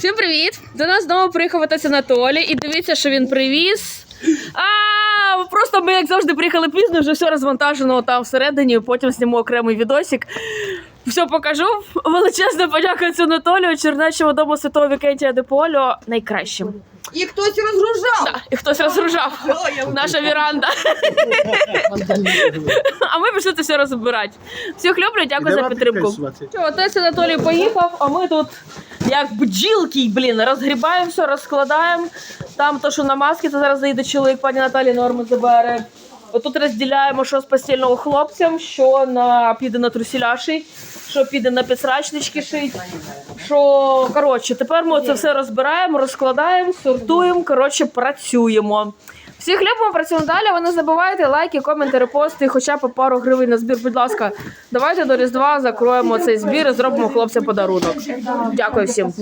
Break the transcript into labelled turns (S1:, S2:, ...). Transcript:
S1: Всім привіт! До нас знову приїхав отець Анатолій, і дивіться, що він привіз. А, просто ми, як завжди, приїхали пізно, вже все розвантажено там всередині, потім зніму окремий відосик. Все покажу. Величезна подяка отцю Анатолію, Чернечому дому Святого Вікентія де Полю найкращим.
S2: І хтось розгружав.
S1: Да, і хтось розгружав. Наша віранда. А ми пішли це все розбирати. Всіх люблю, дякую за підтримку. Що, отець Анатолій поїхав, а ми тут як бджілки, блін, розгрібаємо все, розкладаємо. Там то, що на маски, це зараз заїде чоловік, пані Наталі норму забере. Отут розділяємо, що з постільного хлопцям, що на піде на трусіля шить, що піде на підсрачнички шить. Що коротше, тепер ми це все розбираємо, розкладаємо, сортуємо. Коротше, працюємо. Всіх любимо, працюємо далі. Ви не забувайте лайки, коменти, репости, хоча б пару гривень на збір. Будь ласка, давайте до Різдва закроємо цей збір і зробимо хлопцям подарунок. Дякую всім.